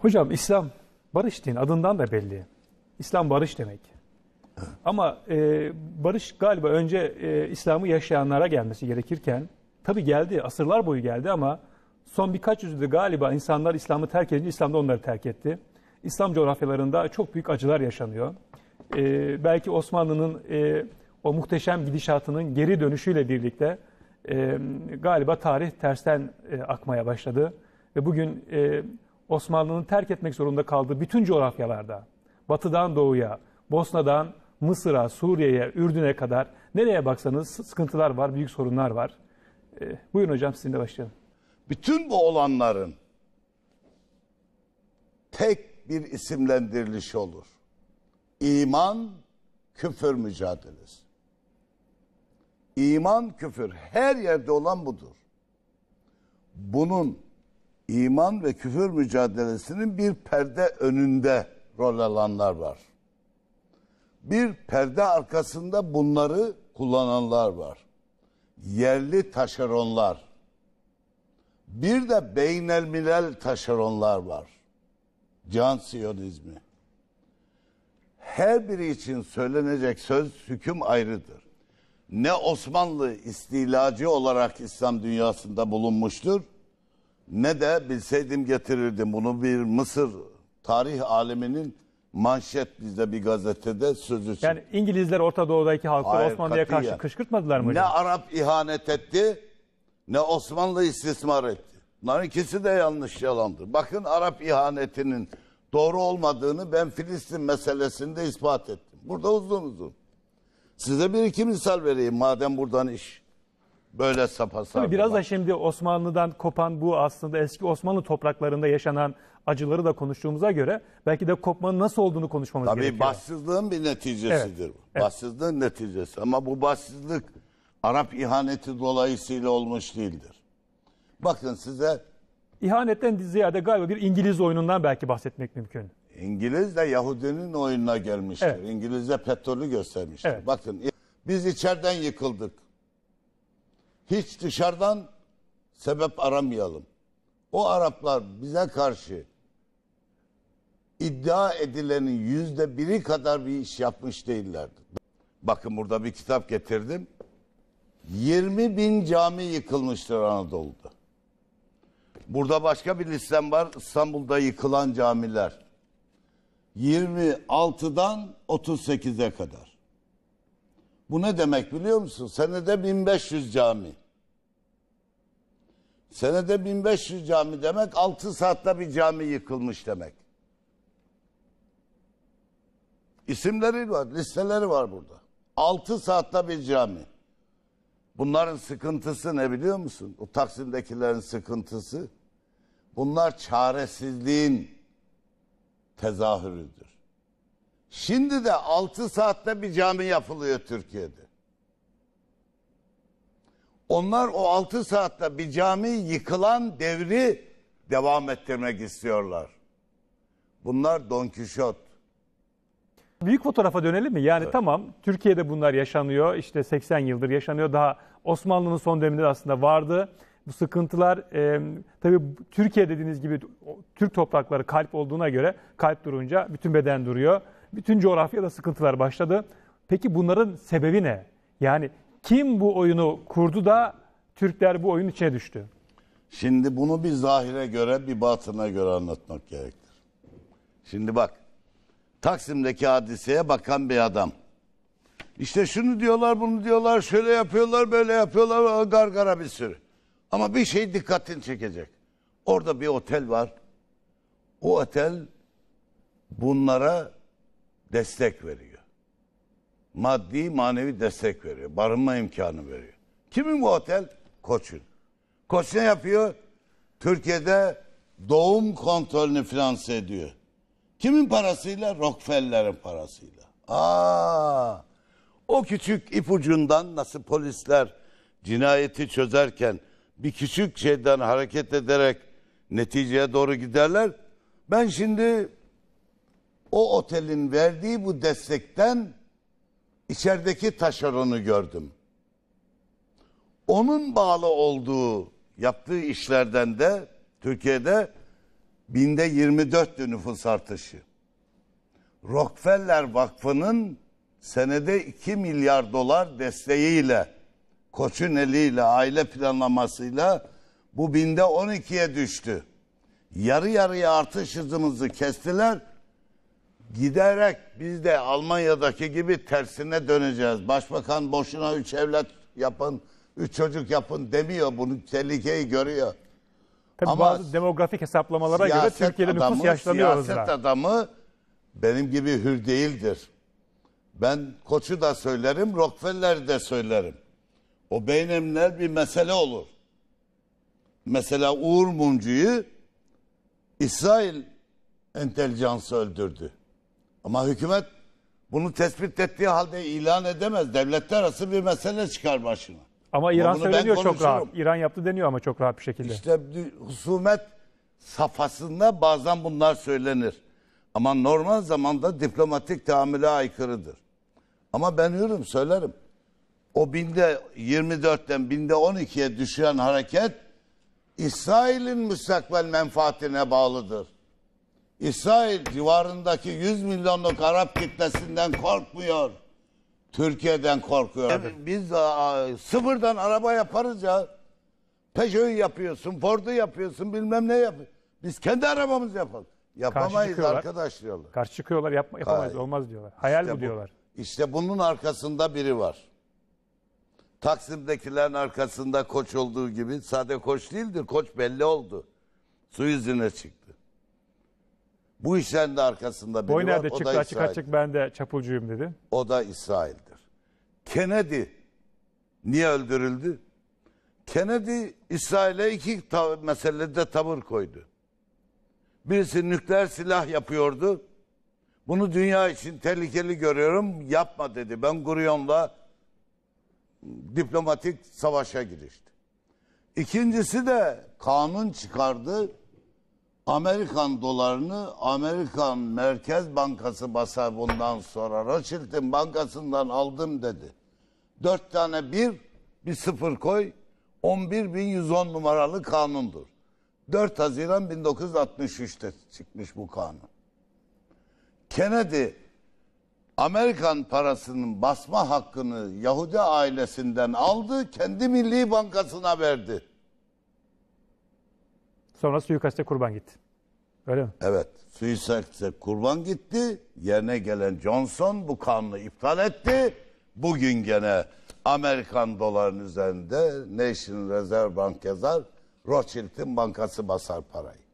Hocam İslam barış din adından da belli. İslam barış demek. Ama e, barış galiba önce e, İslam'ı yaşayanlara gelmesi gerekirken tabi geldi asırlar boyu geldi ama son birkaç yüzyılda galiba insanlar İslam'ı terk edince İslam da onları terk etti. İslam coğrafyalarında çok büyük acılar yaşanıyor. E, belki Osmanlı'nın e, o muhteşem gidişatının geri dönüşüyle birlikte e, galiba tarih tersten e, akmaya başladı. Ve bugün e, Osmanlı'nın terk etmek zorunda kaldığı bütün coğrafyalarda, batıdan doğuya, Bosna'dan Mısır'a, Suriye'ye, Ürdün'e kadar nereye baksanız sıkıntılar var, büyük sorunlar var. E, buyurun hocam sizinle başlayalım. Bütün bu olanların tek bir isimlendirilişi olur. İman, küfür mücadelesi. İman, küfür her yerde olan budur. Bunun iman ve küfür mücadelesinin bir perde önünde rol alanlar var. Bir perde arkasında bunları kullananlar var. Yerli taşeronlar. Bir de beynelmilel taşeronlar var. Can Siyonizmi. Her biri için söylenecek söz hüküm ayrıdır. Ne Osmanlı istilacı olarak İslam dünyasında bulunmuştur ne de bilseydim getirirdim. Bunu bir Mısır tarih aleminin manşet bizde bir gazetede sözü çıktı. Yani İngilizler Orta Doğu'daki halkları Hayır, Osmanlı'ya karşı kışkırtmadılar mı Ne hocam? Arap ihanet etti ne Osmanlı istismar etti. Bunların ikisi de yanlış yalandır. Bakın Arap ihanetinin doğru olmadığını ben Filistin meselesinde ispat ettim. Burada uzun uzun. Size bir iki misal vereyim madem buradan iş böyle sapasardı. Tabii biraz da şimdi Osmanlı'dan kopan bu aslında eski Osmanlı topraklarında yaşanan acıları da konuştuğumuza göre belki de kopmanın nasıl olduğunu konuşmamız Tabii gerekiyor. başsızlığın bir neticesidir Evet, bu. evet. Neticesi ama bu başsızlık Arap ihaneti dolayısıyla olmuş değildir. Bakın size İhanetten ziyade galiba bir İngiliz oyunundan belki bahsetmek mümkün. İngiliz de Yahudinin oyununa gelmiştir. Evet. İngiliz de petrolü göstermiştir. Evet. Bakın biz içeriden yıkıldık. Hiç dışarıdan sebep aramayalım. O Araplar bize karşı iddia edilenin yüzde biri kadar bir iş yapmış değillerdi. Bakın burada bir kitap getirdim. 20 bin cami yıkılmıştır Anadolu'da. Burada başka bir listem var. İstanbul'da yıkılan camiler. 26'dan 38'e kadar. Bu ne demek biliyor musun? Senede 1500 cami. Senede 1500 cami demek 6 saatte bir cami yıkılmış demek. İsimleri var, listeleri var burada. 6 saatte bir cami. Bunların sıkıntısı ne biliyor musun? O Taksim'dekilerin sıkıntısı. Bunlar çaresizliğin tezahürüdür. Şimdi de 6 saatte bir cami yapılıyor Türkiye'de. Onlar o 6 saatte bir cami yıkılan devri devam ettirmek istiyorlar. Bunlar Don Kişot. Büyük fotoğrafa dönelim mi? Yani tamam Türkiye'de bunlar yaşanıyor. İşte 80 yıldır yaşanıyor. Daha Osmanlı'nın son döneminde de aslında vardı. Bu sıkıntılar e, tabii Türkiye dediğiniz gibi Türk toprakları kalp olduğuna göre kalp durunca bütün beden duruyor. Bütün coğrafyada sıkıntılar başladı. Peki bunların sebebi ne? Yani kim bu oyunu kurdu da Türkler bu oyunun içine düştü? Şimdi bunu bir zahire göre bir batına göre anlatmak gerektir. Şimdi bak Taksim'deki hadiseye bakan bir adam. İşte şunu diyorlar bunu diyorlar şöyle yapıyorlar böyle yapıyorlar gargara bir sürü. Ama bir şey dikkatini çekecek. Orada bir otel var. O otel bunlara destek veriyor. Maddi manevi destek veriyor. Barınma imkanı veriyor. Kimin bu otel? Koç'un. Koç ne yapıyor? Türkiye'de doğum kontrolünü finanse ediyor. Kimin parasıyla? Rockefeller'in parasıyla. Aa, o küçük ipucundan nasıl polisler cinayeti çözerken bir küçük şeyden hareket ederek neticeye doğru giderler. Ben şimdi o otelin verdiği bu destekten içerideki taşeronu gördüm. Onun bağlı olduğu yaptığı işlerden de Türkiye'de Binde 24'tü nüfus artışı. Rockefeller Vakfı'nın senede 2 milyar dolar desteğiyle, koçun eliyle, aile planlamasıyla bu binde 12'ye düştü. Yarı yarıya artış hızımızı kestiler. Giderek biz de Almanya'daki gibi tersine döneceğiz. Başbakan boşuna üç evlat yapın, üç çocuk yapın demiyor. Bunu tehlikeyi görüyor. Tabii Ama bazı demografik hesaplamalara göre Türkiye'de nüfus adamı- yaşlanıyor Siyaset hızla. adamı benim gibi hür değildir. Ben Koç'u da söylerim, Rockefeller'i de söylerim. O beynimler bir mesele olur. Mesela Uğur Mumcu'yu İsrail entelijansı öldürdü. Ama hükümet bunu tespit ettiği halde ilan edemez. Devletler arası bir mesele çıkar başına. Ama İran ben söyleniyor çok rahat. İran yaptı deniyor ama çok rahat bir şekilde. İşte husumet safhasında bazen bunlar söylenir. Ama normal zamanda diplomatik tahammüle aykırıdır. Ama ben yürürüm söylerim. O binde 24'ten binde 12'ye düşen hareket İsrail'in müstakbel menfaatine bağlıdır. İsrail civarındaki 100 milyonluk Arap kitlesinden korkmuyor. Türkiye'den korkuyor. Biz aa, sıfırdan araba yaparız ya. Peugeot'u yapıyorsun, Ford'u yapıyorsun, bilmem ne yapıyorsun. Biz kendi arabamızı yapalım. Yapamayız çıkıyorlar. arkadaş diyorlar. Karşı çıkıyorlar yapma, yapamayız Hayır. olmaz diyorlar. Hayal bu diyorlar. İşte bunun arkasında biri var. Taksim'dekilerin arkasında koç olduğu gibi sade koç değildir. Koç belli oldu. Su yüzüne çıktı. Bu işlerin de arkasında biri Boy var. nerede O da çıktı açık İsrail. açık ben de çapulcuyum dedi. O da İsrail'dir. Kennedy niye öldürüldü? Kennedy İsrail'e iki ta- meselede tavır koydu. Birisi nükleer silah yapıyordu. Bunu dünya için tehlikeli görüyorum. Yapma dedi. Ben Gurion'la diplomatik savaşa girişti. İkincisi de kanun çıkardı. Amerikan dolarını Amerikan Merkez Bankası basar bundan sonra. Rothschild'in bankasından aldım dedi. Dört tane bir, bir sıfır koy. 11.110 numaralı kanundur. 4 Haziran 1963'te çıkmış bu kanun. Kennedy Amerikan parasının basma hakkını Yahudi ailesinden aldı, kendi Milli Bankası'na verdi. Sonra suikaste kurban gitti. Öyle mi? Evet, suikaste kurban gitti. Yerine gelen Johnson bu kanunu iptal etti. Bugün gene Amerikan doların üzerinde National Reserve Bank yazar. Rothschild'in bankası basar parayı.